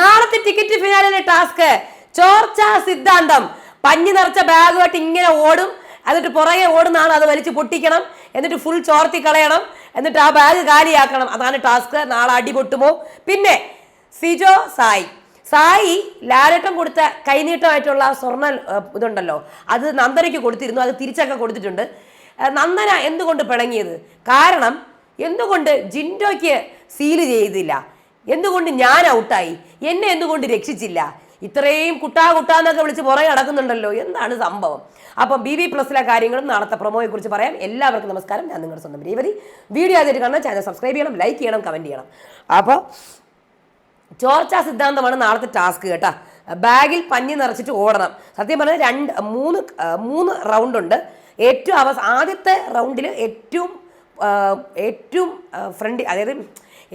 നാളത്തെ ticket ഫിനാലിലെ task ചോർച്ച സിദ്ധാന്തം. പഞ്ഞി നിറച്ച ബാഗുമായിട്ട് ഇങ്ങനെ ഓടും. എന്നിട്ട് പുറകെ ഓടുന്ന ആൾ അത് വലിച്ച് പൊട്ടിക്കണം. എന്നിട്ട് ഫുൾ ചോർത്തി കളയണം. എന്നിട്ട് ആ ബാഗ് കാലിയാക്കണം. അതാണ് ടാസ്ക് നാളെ അടി പൊട്ടുമോ? പിന്നെ സിജോ സായി. സായി ലാലട്ടം കൊടുത്ത കൈനീട്ടമായിട്ടുള്ള സ്വർണ ഇതുണ്ടല്ലോ. അത് നന്ദനയ്ക്ക് കൊടുത്തിരുന്നു. അത് തിരിച്ചൊക്കെ കൊടുത്തിട്ടുണ്ട്. നന്ദന എന്തുകൊണ്ട് പിണങ്ങിയത്? കാരണം എന്തുകൊണ്ട് ജിൻഡോയ്ക്ക് സീൽ ചെയ്തില്ല? എന്തുകൊണ്ട് ഞാൻ ഔട്ടായി? എന്നെ എന്തുകൊണ്ട് രക്ഷിച്ചില്ല? ഇത്രയും കുട്ടാ കുട്ടാന്നൊക്കെ വിളിച്ച് പുറകെ നടക്കുന്നുണ്ടല്ലോ. എന്താണ് സംഭവം? അപ്പം ബി ബി പ്ലസിലെ കാര്യങ്ങളും നാളത്തെ പ്രൊമോയെ കുറിച്ച് പറയാം. എല്ലാവർക്കും നമസ്കാരം. ഞാൻ നിങ്ങളുടെ സ്വന്തം രേവതി. വീഡിയോ ആദ്യമായിട്ട് കാണാൻ ചാനൽ സബ്സ്ക്രൈബ് ചെയ്യണം ലൈക്ക് ചെയ്യണം കമന്റ് ചെയ്യണം. അപ്പോൾ ചോർച്ചാ സിദ്ധാന്തമാണ് നാളത്തെ ടാസ്ക് കേട്ടാ. ബാഗിൽ പഞ്ഞി നിറച്ചിട്ട് ഓടണം. സത്യം പറഞ്ഞാൽ രണ്ട് മൂന്ന് മൂന്ന് റൗണ്ടുണ്ട് ഏറ്റവും അവസ ആദ്യത്തെ റൗണ്ടിൽ ഏറ്റവും ഏറ്റവും ഫ്രണ്ട് അതായത്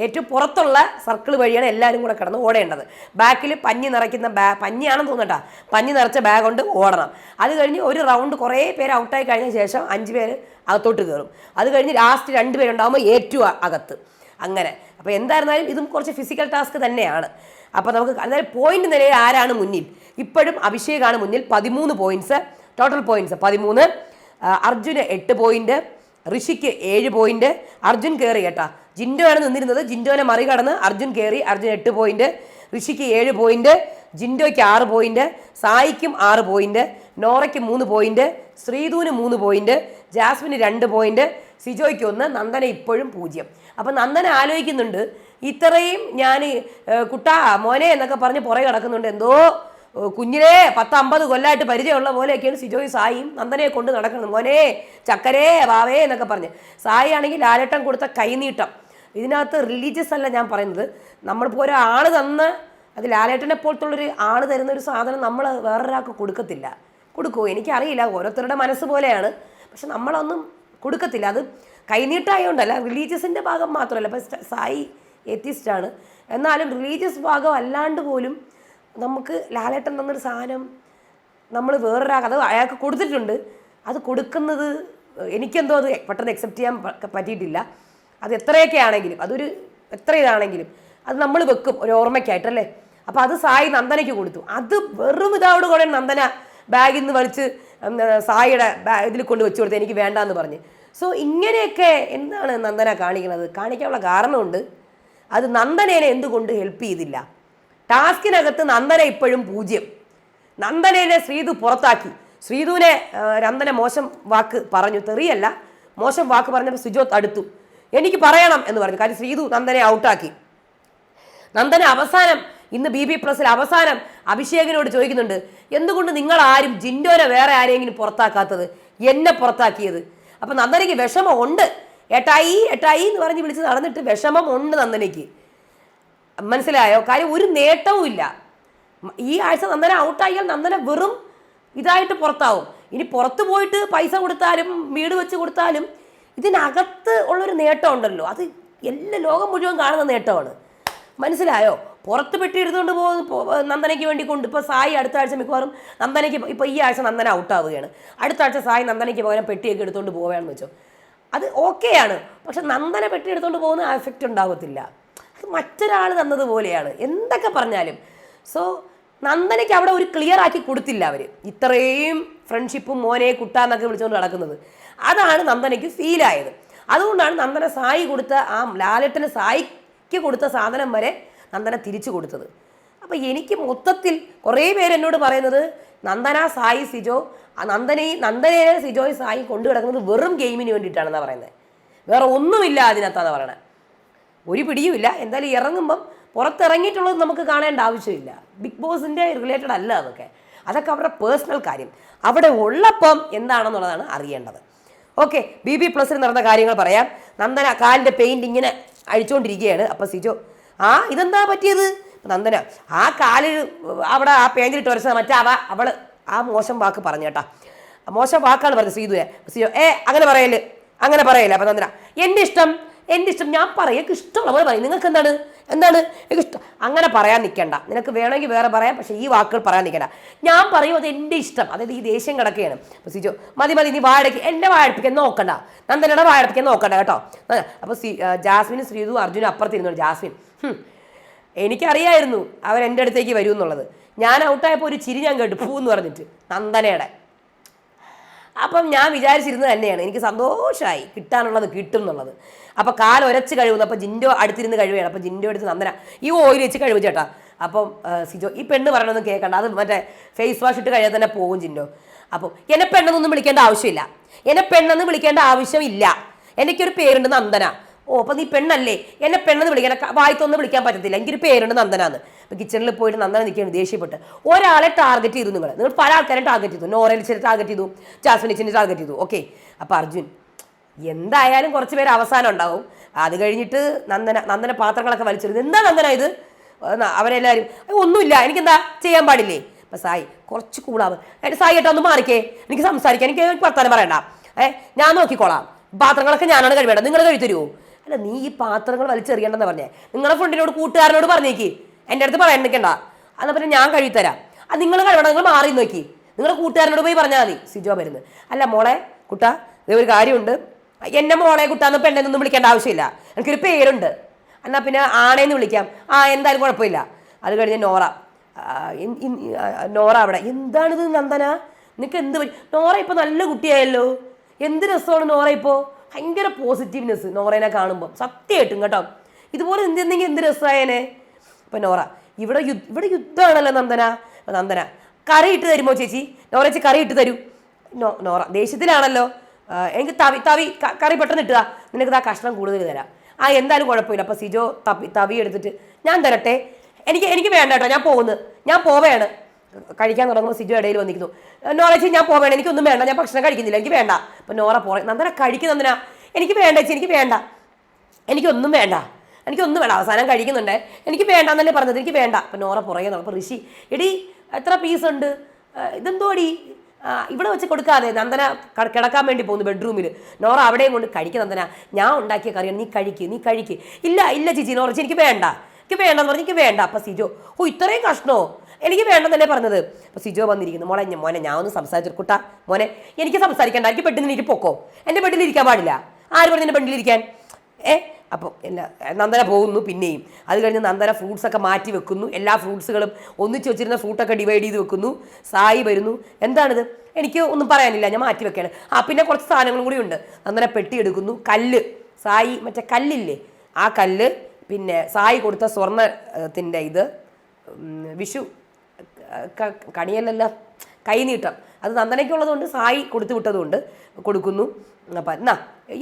ഏറ്റവും പുറത്തുള്ള സർക്കിൾ വഴിയാണ് എല്ലാവരും കൂടെ കിടന്ന് ഓടേണ്ടത്. ബാക്കിൽ പഞ്ഞി നിറയ്ക്കുന്ന ബാ പഞ്ഞിയാണെന്ന് തോന്നട്ടാ പഞ്ഞി നിറച്ച ബാഗ് കൊണ്ട് ഓടണം. അത് കഴിഞ്ഞ് ഒരു റൗണ്ട് കുറേ പേര് ഔട്ടായി കഴിഞ്ഞ ശേഷം അഞ്ച് പേര് അകത്തോട്ട് കയറും അത് കഴിഞ്ഞ് ലാസ്റ്റ് രണ്ട് പേരുണ്ടാകുമ്പോൾ ഏറ്റവും അകത്ത്. അങ്ങനെ. അപ്പോൾ എന്തായിരുന്നാലും ഇതും കുറച്ച് ഫിസിക്കൽ ടാസ്ക് തന്നെയാണ്. അപ്പോൾ നമുക്ക് അതായത് പോയിന്റ് നിലയിൽ ആരാണ് മുന്നിൽ? ഇപ്പോഴും അഭിഷേകാണ് മുന്നിൽ പതിമൂന്ന് പോയിന്റ്സ് ടോട്ടൽ പോയിന്റ്സ് പതിമൂന്ന്. അർജുന് എട്ട് പോയിന്റ് ഋഷിക്ക് ഏഴ് പോയിന്റ് അർജുൻ കയറി കേട്ടാ. ജിൻഡോ ആണ് നിന്നിരുന്നത്. ജിൻഡോനെ മറികടന്ന് അർജുൻ കയറി അർജുൻ എട്ട് പോയിന്റ് ഋഷിക്ക് ഏഴ് പോയിന്റ് ജിൻഡോയ്ക്ക് ആറ് പോയിന്റ് സായിക്കും ആറ് പോയിന്റ് നോറയ്ക്ക് മൂന്ന് പോയിന്റ് ശ്രീധുവിന് മൂന്ന് പോയിന്റ് ജാസ്മിന് രണ്ട് പോയിന്റ് സിജോയ്ക്ക് ഒന്ന്. നന്ദന ഇപ്പോഴും പൂജ്യം. അപ്പം നന്ദന ആലോചിക്കുന്നുണ്ട് ഇത്രയും ഞാൻ കുട്ടാ മോനെ എന്നൊക്കെ പറഞ്ഞ് പുറകെ കിടക്കുന്നുണ്ട് എന്തോ കുഞ്ഞിനെ പത്ത് അമ്പത് കൊല്ലമായിട്ട് പരിചയമുള്ള പോലെയൊക്കെയാണ് സിജോയ് സായിയും നന്ദനെ കൊണ്ട് നടക്കുന്നത്. മോനെ ചക്കരേ വാവേ എന്നൊക്കെ പറഞ്ഞ്. സായി ആണെങ്കിൽ ലാലട്ടം കൊടുത്ത കൈനീട്ടം. ഇതിനകത്ത് റിലീജിയസ് അല്ല ഞാൻ പറയുന്നത്. നമ്മളിപ്പോൾ ഒരാൾ തന്ന് അത് ലാലേട്ടനെ പോലത്തുള്ളൊരു ആൾ തരുന്ന ഒരു സാധനം നമ്മൾ വേറൊരാൾക്ക് കൊടുക്കത്തില്ല. കൊടുക്കുമോ എനിക്കറിയില്ല. ഓരോരുത്തരുടെ മനസ്സ് പോലെയാണ്. പക്ഷെ നമ്മളൊന്നും കൊടുക്കത്തില്ല. അത് കൈനീട്ടായതുകൊണ്ടല്ല റിലീജിയസിന്റെ ഭാഗം മാത്രമല്ല. ഇപ്പം സായി എത്തിസ്റ്റാണ് എന്നാലും റിലീജിയസ് ഭാഗം അല്ലാണ്ട് പോലും നമുക്ക് ലാലേട്ടൻ തന്നൊരു സാധനം നമ്മൾ വേറൊരാൾക്ക് അത് അയാൾക്ക് കൊടുത്തിട്ടുണ്ട്. അത് കൊടുക്കുന്നത് എനിക്കെന്തോ അത് പെട്ടെന്ന് അക്സെപ്റ്റ് ചെയ്യാൻ പറ്റിയിട്ടില്ല. അത് എത്രയൊക്കെ ആണെങ്കിലും അതൊരു എത്ര ഇതാണെങ്കിലും അത് നമ്മൾ വെക്കും ഒരു ഓർമ്മയ്ക്കായിട്ടല്ലേ അപ്പോൾ അത് സായി നന്ദനയ്ക്ക് കൊടുത്തു. അത് വെറും ഇതാവോട് കൂടെ നന്ദന ബാഗിൽ നിന്ന് വലിച്ച് സായിയുടെ ഇതിൽ കൊണ്ട് വെച്ച് കൊടുത്ത് എനിക്ക് വേണ്ടാന്ന് പറഞ്ഞ്. സോ ഇങ്ങനെയൊക്കെ എന്താണ് നന്ദന കാണിക്കുന്നത്? കാണിക്കാനുള്ള കാരണമുണ്ട്. അത് നന്ദനേനെ എന്തുകൊണ്ട് ഹെൽപ്പ് ചെയ്തില്ല? ടാസ്കിനകത്ത് നന്ദന ഇപ്പോഴും പൂജ്യം. നന്ദനയിലെ ശ്രീതു പുറത്താക്കി. ശ്രീതുവിനെ നന്ദന മോശം വാക്ക് പറഞ്ഞു. തെറിയല്ല. മോശം വാക്ക് പറഞ്ഞപ്പോൾ സുജോത്ത് അടുത്തു. എനിക്ക് പറയണം എന്ന് പറഞ്ഞു. കാര്യം ശ്രീതു നന്ദനെ ഔട്ടാക്കി. നന്ദന അവസാനം ഇന്ന് ബി ബി പ്ലസിൽ അവസാനം അഭിഷേകിനോട് ചോദിക്കുന്നുണ്ട് എന്തുകൊണ്ട് നിങ്ങൾ ആരും ജിൻഡോനെ വേറെ ആരെങ്കിലും പുറത്താക്കാത്തത്? എന്നെ പുറത്താക്കിയത്? അപ്പം നന്ദനയ്ക്ക് വിഷമം ഉണ്ട് ഏട്ടായി ഏട്ടായി എന്ന് പറഞ്ഞ് വിളിച്ച് നടന്നിട്ട് വിഷമം ഉണ്ട് നന്ദനയ്ക്ക്. മനസ്സിലായോ? കാര്യം ഒരു നേട്ടവും ഇല്ല. ഈ ആഴ്ച നന്ദന ഔട്ടായാൽ നന്ദന വെറും ഇതായിട്ട് പുറത്താവും. ഇനി പുറത്ത് പോയിട്ട് പൈസ കൊടുത്താലും വീട് വെച്ച് കൊടുത്താലും ഇതിനകത്ത് ഉള്ളൊരു നേട്ടം ഉണ്ടല്ലോ. അത് എല്ലാ ലോകം മുഴുവൻ കാണുന്ന നേട്ടമാണ്. മനസ്സിലായോ? പുറത്ത് പെട്ടി എടുത്തുകൊണ്ട് പോകുന്ന നന്ദനയ്ക്ക് വേണ്ടി കൊണ്ട് ഇപ്പോൾ സായി അടുത്ത ആഴ്ച മിക്കവാറും നന്ദനയ്ക്ക് ഇപ്പോൾ ഈ ആഴ്ച നന്ദന ഔട്ട് ആവുകയാണ്. അടുത്ത ആഴ്ച സായി നന്ദനയ്ക്ക് പകരം പെട്ടിയൊക്കെ എടുത്തുകൊണ്ട് പോവുകയാണെന്ന് വെച്ചോ. അത് ഓക്കെയാണ് പക്ഷെ നന്ദന പെട്ടി എടുത്തുകൊണ്ട് പോകുന്ന എഫക്റ്റ് ഉണ്ടാകത്തില്ല അത് മറ്റൊരാൾ തന്നതുപോലെയാണ് എന്തൊക്കെ പറഞ്ഞാലും. സോ നന്ദനയ്ക്ക് അവിടെ ഒരു ക്ലിയർ ആക്കി കൊടുത്തില്ല അവർ ഇത്രയും ഫ്രണ്ട്ഷിപ്പും മോനെ കുട്ടാന്നൊക്കെ വിളിച്ചുകൊണ്ട് നടക്കുന്നത്. അതാണ് നന്ദനയ്ക്ക് ഫീലായത് അതുകൊണ്ടാണ് നന്ദന സായി കൊടുത്ത ആ ലാലട്ടന് സായിക്ക് കൊടുത്ത സാധനം വരെ നന്ദന തിരിച്ചു കൊടുത്തത്. അപ്പോൾ എനിക്ക് മൊത്തത്തിൽ കുറേ പേര് എന്നോട് പറയുന്നത് നന്ദന സായി സിജോ നന്ദനയും നന്ദനയെ സിജോയും സായി കൊണ്ടു കിടക്കുന്നത് വെറും ഗെയിമിന് വേണ്ടിയിട്ടാണെന്നാണ് പറയുന്നത് വേറെ ഒന്നുമില്ല അതിനകത്താണ് പറയണത് ഒരു പിടിയുമില്ല. എന്തായാലും ഇറങ്ങുമ്പം പുറത്തിറങ്ങിയിട്ടുള്ളത് നമുക്ക് കാണേണ്ട ആവശ്യമില്ല. ബിഗ് ബോസിന്റെ റിലേറ്റഡ് അല്ല അതൊക്കെ. അതൊക്കെ അവരുടെ പേഴ്സണൽ കാര്യം. അവിടെ ഉള്ളപ്പം എന്താണെന്നുള്ളതാണ് അറിയേണ്ടത്. ഓക്കെ ബി ബി പ്ലസിൽ നടന്ന കാര്യങ്ങൾ പറയാം. നന്ദന കാലിന്റെ പെയിന്റ് ഇങ്ങനെ അഴിച്ചുകൊണ്ടിരിക്കുകയാണ് അപ്പം സിജോ ആ ഇതെന്താ പറ്റിയത്? നന്ദന ആ കാലിൽ അവിടെ ആ പേഞ്ചിലിട്ട് ഒരച്ച മറ്റേ അവ. അവൾ ആ മോശം വാക്ക് പറഞ്ഞു കേട്ടാ. മോശം വാക്കാണ് പറഞ്ഞത് ശ്രീതുയെ സിജോ ഏ അങ്ങനെ പറയൽ അങ്ങനെ പറയല്ലേ? അപ്പം നന്ദന എന്റെ ഇഷ്ടം എന്റെ ഇഷ്ടം ഞാൻ പറയാം എനിക്ക് ഇഷ്ടമുള്ള പോലെ പറയും. നിങ്ങൾക്ക് എന്താണ്? എന്താണ്? എനിക്ക് ഇഷ്ടം. അങ്ങനെ പറയാൻ നിൽക്കണ്ട. നിനക്ക് വേണമെങ്കിൽ വേറെ പറയാം പക്ഷേ ഈ വാക്കുകൾ പറയാൻ നിൽക്കണ്ട. ഞാൻ പറയും അത് എന്റെ ഇഷ്ടം. അതായത് ഈ ദേഷ്യം കിടക്കുകയാണ്. അപ്പോൾ സിജോ മതി മതി നീ വാഴയ്ക്ക് എന്റെ വാഴപ്പിക്കാൻ നോക്കണ്ട. നന്ദനയുടെ വാഴപ്പിക്കാൻ നോക്കണ്ട കേട്ടോ. അപ്പോൾ സി ജാസ്മിനും ശ്രീതു അർജുനും അപ്പുറത്തിരുന്നു ജാസ്മിൻ. എനിക്കറിയായിരുന്നു അവൻ എന്റെ അടുത്തേക്ക് വരും എന്നുള്ളത്. ഞാൻ ഔട്ടായപ്പോൾ ഒരു ചിരി ഞാൻ കേട്ടു. പൂ എന്ന് പറഞ്ഞിട്ട്. നന്ദനയുടെ. അപ്പം ഞാൻ വിചാരിച്ചിരുന്നത് തന്നെയാണ്. എനിക്ക് സന്തോഷമായി കിട്ടാനുള്ളത് കിട്ടും എന്നുള്ളത്. അപ്പോൾ കാൽ ഒരച്ച് കഴിവുന്നു അപ്പോൾ ജിൻഡോ അടുത്തിരുന്ന് കഴിവുകയാണ് അപ്പോൾ ജിൻഡോ എടുത്ത് നന്ദന ഈ ഓയിൽ വെച്ച് കഴിവ് ചേട്ടാ. അപ്പം സിജോ ഈ പെണ്ണ് പറയണമെന്ന് കേൾക്കണ്ട. അത് മറ്റേ ഫേസ് വാഷ് ഇട്ട് കഴിയാൻ തന്നെ പോകും ജിൻഡോ. അപ്പം എന്നെ പെണ്ണെന്നൊന്നും വിളിക്കേണ്ട ആവശ്യമില്ല. എന്നെ പെണ്ണെന്ന് വിളിക്കേണ്ട ആവശ്യമില്ല. എനിക്കൊരു പേരുണ്ട് നന്ദന. ഓ അപ്പോൾ നീ പെണ്ണല്ലേ? എന്നെ പെണ്ണെന്ന് വിളിക്കാൻ വായിത്തൊന്നും വിളിക്കാൻ പറ്റത്തില്ല. എനിക്കൊരു പേരുണ്ട് നന്ദനാന്ന്. അപ്പോൾ കിച്ചണിൽ പോയിട്ട് നന്ദന നിൽക്കുകയാണ് ദേഷ്യപ്പെട്ട്. ഒരാളെ ടാർഗറ്റ് ചെയ്തു നിങ്ങൾ നിങ്ങൾ പല ആൾക്കാരെ ടാർഗറ്റ് ചെയ്തു. നോറൽ ചെറിയ ടാർഗറ്റ് ചെയ്തു. ജാസ്മിൻ ഇച്ചിനെ ടാർഗറ്റ് ചെയ്തു. ഓക്കെ അപ്പോൾ അർജുൻ എന്തായാലും കുറച്ച് പേര് അവസാനം ഉണ്ടാവും. അത് കഴിഞ്ഞിട്ട് നന്ദന നന്ദന പാത്രങ്ങളൊക്കെ വലിച്ചെടുത്ത് എന്താ നന്ദന ഇത്? അവരെല്ലാവരും "ഏയ് ഒന്നുമില്ല. എനിക്കെന്താ ചെയ്യാൻ പാടില്ലേ? അപ്പം സായി കുറച്ച് കൂളാവ് എന്റെ സായി ഏട്ടാ ഒന്ന് മാറിക്കേ. എനിക്ക് സംസാരിക്കാൻ എനിക്ക് വർത്താനം പറയണ്ട. ഏ ഞാൻ നോക്കിക്കോളാം. പാത്രങ്ങളൊക്കെ ഞാനാണ് കഴിവേണ്ടത് നിങ്ങൾ കഴി തരുമോ അല്ല നീ ഈ പാത്രങ്ങൾ വലിച്ചെറിയണ്ടെന്ന് പറഞ്ഞേ. നിങ്ങളുടെ ഫ്രണ്ടിനോട് കൂട്ടുകാരനോട് പറഞ്ഞേക്ക്. എന്റെ അടുത്ത് പറയാൻ നിൽക്കണ്ട അന്ന് പിന്നെ ഞാൻ കഴുകി തരാം അത് നിങ്ങൾ കഴിവണം നിങ്ങൾ മാറി നോക്കി. നിങ്ങളുടെ കൂട്ടുകാരനോട് പോയി പറഞ്ഞാൽ മതി. സിജോ വരുന്നത്. അല്ല മോളെ കുട്ടാ ഇതേ ഒരു കാര്യമുണ്ട്. എന്നെ മോളെ കുട്ടാന്ന് പെണ്ണെന്നൊന്നും വിളിക്കേണ്ട ആവശ്യമില്ല. എനിക്കൊരു പേരുണ്ട്. എന്നാൽ പിന്നെ ആണേന്ന് വിളിക്കാം. ആ എന്തായാലും കുഴപ്പമില്ല. അത് കഴിഞ്ഞ് നോറ. നോറ അവിടെ. എന്താണിത് നന്ദന? നിനക്ക് എന്ത് നോറ ഇപ്പോൾ നല്ല കുട്ടിയായല്ലോ. എന്ത് രസമാണ് നോറ ഇപ്പോൾ ഭയങ്കര പോസിറ്റീവ്നെസ് നോറേനെ കാണുമ്പോൾ സത്യമായിട്ടും കേട്ടോ. ഇതുപോലെ എന്തെന്നെങ്കിൽ എന്ത് രസമായേനെ ഇപ്പം നോറ ഇവിടെ യു ഇവിടെ യുദ്ധമാണല്ലോ നന്ദന. അപ്പൊ നന്ദന കറി ഇട്ട് തരുമോ ചേച്ചി? നോറ ചേച്ചി കറി ഇട്ട് തരൂ. നോ നോറ ദേഷ്യത്തിലാണല്ലോ. എനിക്ക് തവി തവി കറി പെട്ടെന്ന് ഇട്ടുക നിനക്ക് ആ കഷ്ണം കൂടുതൽ തരാം. ആ എന്തായാലും കുഴപ്പമില്ല. അപ്പൊ സിജോ തവി തവി എടുത്തിട്ട് ഞാൻ തരട്ടെ. എനിക്ക് എനിക്ക് വേണ്ട കേട്ടോ. ഞാൻ പോകുന്നു. ഞാൻ പോവേണ്. കഴിക്കാൻ തുടങ്ങുമ്പോൾ സിജു ഇടയിൽ വന്നിരിക്കുന്നു. നോറ ചേച്ചി ഞാൻ പോവേണ്ട എനിക്കൊന്നും വേണ്ട. ഞാൻ ഭക്ഷണം കഴിക്കുന്നില്ല. എനിക്ക് വേണ്ട. അപ്പം നോറ പോറേ നന്ദന കഴിക്കുന്നതിനാ എനിക്ക് വേണ്ട ചേച്ചി എനിക്ക് വേണ്ട. എനിക്കൊന്നും വേണ്ട. എനിക്കൊന്നും വേണ്ട. അവസാനം കഴിക്കുന്നുണ്ട്. എനിക്ക് വേണ്ട എന്നല്ലേ പറഞ്ഞത്? എനിക്ക് വേണ്ട. അപ്പം നോറ പുറകെ അപ്പോൾ ഋഷി എടി എത്ര പീസ് ഉണ്ട്? ഇതെന്തോ ഇതെന്തോടി? ഇവിടെ വെച്ച് കൊടുക്കാതെ നന്ദന കിടക്കാൻ വേണ്ടി പോകുന്നു ബെഡ്റൂമിൽ നോറ അവിടെയും കൊണ്ട് കഴിക്കുക നന്ദന. ഞാൻ ഉണ്ടാക്കിയ കറിയാണ്. നീ കഴിക്ക് നീ കഴിക്ക്. ഇല്ല ഇല്ല ചേച്ചി നോറ ചേച്ചി എനിക്ക് വേണ്ട. എനിക്ക് വേണ്ടെന്ന് പറഞ്ഞ് എനിക്ക് വേണ്ട. അപ്പം സിജോ ഓ ഇത്രയും കഷ്ണോ? എനിക്ക് വേണ്ടെന്നല്ലേ പറഞ്ഞത്. അപ്പോൾ സിജോ വന്നിരിക്കുന്നു. മോളെ മോനെ ഞാൻ ഒന്ന് സംസാരിച്ചു കുട്ട. മോനെ എനിക്ക് സംസാരിക്കണ്ട. എനിക്ക് പെട്ടെന്ന് നിന്ന് പൊക്കോ. എന്റെ പെട്ടിൽ ഇരിക്കാൻ പാടില്ല. ആര് പറഞ്ഞു എന്റെ പെട്ടിലിരിക്കാൻ ഏ? അപ്പോൾ എല്ലാ നന്ദന പോകുന്നു പിന്നെയും. അത് കഴിഞ്ഞ് നന്ദന ഫ്രൂട്ട്സ് ഒക്കെ മാറ്റി വെക്കുന്നു. എല്ലാ ഫ്രൂട്ട്സുകളും ഒന്നിച്ച് വെച്ചിരുന്ന ഫ്രൂട്ടൊക്കെ ഡിവൈഡ് ചെയ്ത് വെക്കുന്നു. സായി വരുന്നു. എന്താണിത്? എനിക്ക് ഒന്നും പറയാനില്ല. ഞാൻ മാറ്റി വെക്കുകയാണ് ആ പിന്നെ കുറച്ച് സാധനങ്ങളും കൂടി ഉണ്ട്. നന്ദന പെട്ടി എടുക്കുന്നു. കല്ല്. സായി മറ്റേ കല്ലില്ലേ? ആ കല്ല് പിന്നെ സായി കൊടുത്ത സ്വർണത്തിന്റെ ഇത് വിഷു. കണിയല്ലല്ല. കൈനീട്ടം. അത് നന്ദനയ്ക്കുള്ളതുകൊണ്ട് സായി കൊടുത്തു വിട്ടതുകൊണ്ട് കൊടുക്കുന്നു. അപ്പം എന്നാ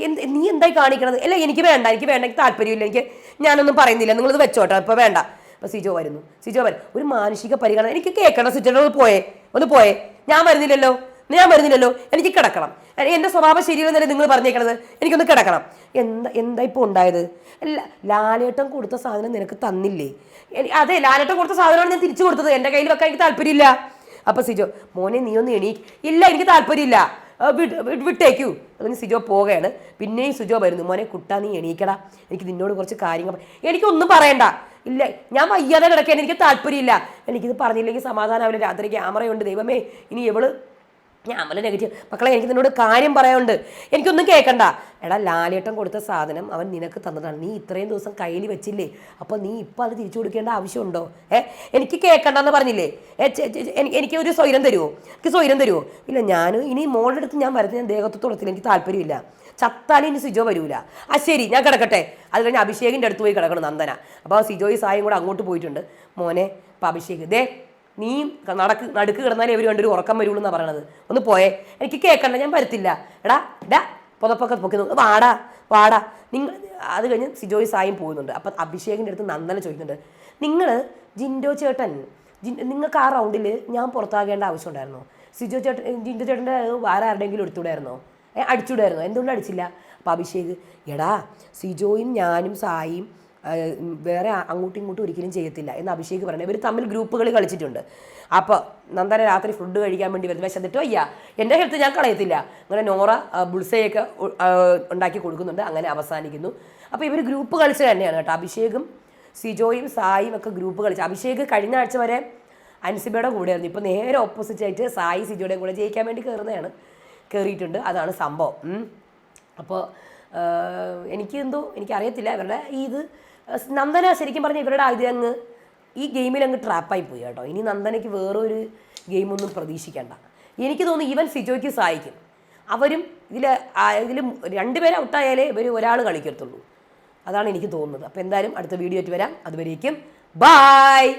എന്ത് നീ എന്തായി കാണിക്കണത്? അല്ല എനിക്ക് വേണ്ട എനിക്ക് വേണ്ട എനിക്ക് താല്പര്യമില്ല എനിക്ക് ഞാനൊന്നും പറയുന്നില്ല നിങ്ങളിത് വെച്ചോട്ടെ ഇപ്പോൾ വേണ്ട. അപ്പോൾ സിജോ വരുന്നു. സിജോ വരും ഒരു മാനുഷിക പരിഗണന എനിക്ക് കേൾക്കണം സിജോ പോയേ ഒന്ന് പോയേ. ഞാൻ വരുന്നില്ലല്ലോ. ഞാൻ വരുന്നില്ലല്ലോ. എനിക്ക് കിടക്കണം. എന്റെ സ്വഭാവം ശരിയല്ലെന്നല്ലേ നിങ്ങൾ പറഞ്ഞേക്കണത്? എനിക്കൊന്ന് കിടക്കണം. എന്താ എന്താ ഇപ്പോൾ ഉണ്ടായത്? അല്ല ലാലേട്ടൻ കൊടുത്ത സാധനം നിനക്ക് തന്നില്ലേ? അതെ ലാലേട്ടൻ കൊടുത്ത സാധനമാണ് ഞാൻ തിരിച്ചു കൊടുത്തത്. എന്റെ കയ്യിൽ വെക്കാൻ എനിക്ക് താല്പര്യമില്ല. അപ്പൊ സിജോ മോനെ നീ ഒന്ന് എണീ ഇല്ല എനിക്ക് താല്പര്യമില്ല. വിട്ടേക്കൂ. അങ്ങനെ സിജോ പോവുകയാണ്. പിന്നെയും സിജോ വരുന്നു. മോനെ കുട്ടാ നീ എണീക്കടാ. എനിക്ക് നിന്നോട് കുറച്ച് കാര്യങ്ങൾ എനിക്കൊന്നും പറയണ്ട. ഇല്ല ഞാൻ വയ്യാതെ കിടക്കാൻ എനിക്ക് താല്പര്യമില്ല. എനിക്കിത് പറഞ്ഞില്ലെങ്കിൽ സമാധാനമാവില്ല രാത്രി ക്യാമറയുണ്ട്. ദൈവമേ ഇനി എവൾ ഞാൻ വല്ല നെഗറ്റീവ് മക്കളെ എനിക്ക് നിന്നോട് കാര്യം പറയാനുണ്ട്. എനിക്കൊന്നും കേൾക്കണ്ട എടാ ലാലേട്ടൻ കൊടുത്ത സാധനം അവൻ നിനക്ക് തന്നതാണ്. നീ ഇത്രയും ദിവസം കയ്യിൽ വെച്ചില്ലേ? അപ്പോൾ നീ ഇപ്പം അത് തിരിച്ചു കൊടുക്കേണ്ട ആവശ്യമുണ്ടോ? ഏ? എനിക്ക് കേൾക്കണ്ടെന്ന് പറഞ്ഞില്ലേ? എനിക്ക് ഒരു സ്വൈരം തരുമോ എനിക്ക് സ്വൈരം തരുമോ ഇല്ല ഞാൻ ഇനി മോളുടെ അടുത്ത് ഞാൻ വരുന്നത് ഞാൻ ദേഹത്ത് തുടത്തില്ല എനിക്ക് താല്പര്യമില്ല. ചത്താലും ഇനി സിജോ വരൂല. ആ ശരി ഞാൻ കിടക്കട്ടെ. അത് കഴിഞ്ഞ് അഭിഷേകിന്റെ അടുത്ത് പോയി കിടക്കണം നന്ദന. അപ്പോൾ സിജോയും സായും കൂടെ അങ്ങോട്ട് പോയിട്ടുണ്ട്. മോനെ അപ്പോൾ അഭിഷേക് ദേ നീ നടക്ക് നടുക്ക് കിടന്നാലേ ഇവർ കണ്ടൊരു ഉറക്കം വരുള്ളൂ എന്നാണ് പറയണത്. ഒന്ന് പോയേ. എനിക്ക് കേൾക്കണ്ട ഞാൻ വരത്തില്ല. എടാ ഡാ പുതപ്പൊക്കെ പൊക്കി നോക്ക്. വാടാ വാടാ. നിങ്ങൾ അത് കഴിഞ്ഞ് സിജോയ് സായും പോകുന്നുണ്ട്. അപ്പം അഭിഷേകിന്റെ അടുത്ത് നന്ദന ചോദിക്കുന്നുണ്ട്. നിങ്ങൾ ജിൻഡോ ചേട്ടൻ ജിൻ നിങ്ങൾക്ക് ആ റൗണ്ടിൽ ഞാൻ പുറത്താകേണ്ട ആവശ്യമുണ്ടായിരുന്നോ സിജോ ചേട്ടൻ ജിൻഡോ ചേട്ടന്റെ വേറെ ആരുടെയെങ്കിലും എടുത്തുവിടായിരുന്നോ? ഏ അടിച്ചുകൂടായിരുന്നോ എന്തുകൊണ്ട് അടിച്ചില്ല? അപ്പം അഭിഷേക് എടാ സിജോയും ഞാനും സായിയും വേറെ അങ്ങോട്ടും ഇങ്ങോട്ടും ഒരിക്കലും ചെയ്യത്തില്ല എന്ന് അഭിഷേക് പറഞ്ഞു ഇവർ തമ്മിൽ ഗ്രൂപ്പുകൾ കളിച്ചിട്ടുണ്ട്. അപ്പോൾ നന്ദന രാത്രി ഫുഡ് കഴിക്കാൻ വേണ്ടി വരുന്നത് വിശന്നിട്ട് വയ്യ എന്റെ ഹെൽത്ത് ഞാൻ കളയത്തില്ല. അങ്ങനെ നോറ ബുൾസയൊക്കെ ഉണ്ടാക്കി കൊടുക്കുന്നുണ്ട്. അങ്ങനെ അവസാനിക്കുന്നു. അപ്പോൾ ഇവർ ഗ്രൂപ്പ് കളിച്ച് തന്നെയാണ് കേട്ടോ. അഭിഷേകും സിജോയും സായും ഒക്കെ ഗ്രൂപ്പ് കളിച്ച്. അഭിഷേക് കഴിഞ്ഞ ആഴ്ച വരെ അൻസിബയുടെ കൂടെയായിരുന്നു. ഇപ്പോൾ നേരെ ഓപ്പോസിറ്റ് ആയിട്ട് സായി സിജോയുടെയും കൂടെ ജയിക്കാൻ വേണ്ടി കയറുന്നതാണ് കയറിയിട്ടുണ്ട് അതാണ് സംഭവം. അപ്പോൾ എനിക്ക് എന്തോ എനിക്കറിയത്തില്ല ഇവരുടെ ഈ ഇത്. നന്ദന ശരിക്കും പറഞ്ഞാൽ ഇവരുടെ ആദ്യം അങ്ങ് ഈ ഗെയിമിൽ അങ്ങ് ട്രാപ്പായി പോയി കേട്ടോ. ഇനി നന്ദനയ്ക്ക് വേറൊരു ഗെയിമൊന്നും പ്രതീക്ഷിക്കേണ്ട. എനിക്ക് തോന്നുന്നു ഇവൻ സിജോയ്ക്ക് സഹായിക്കും. അവരും ഇതിൽ ഇതിൽ രണ്ടുപേരെ ഔട്ടായാലേ ഇവർ ഒരാൾ കളിക്കത്തുള്ളൂ. അതാണ് എനിക്ക് തോന്നുന്നത്. അപ്പോൾ എന്തായാലും അടുത്ത വീഡിയോ ആയിട്ട് വരാം. അതുവരേക്കും ബായ്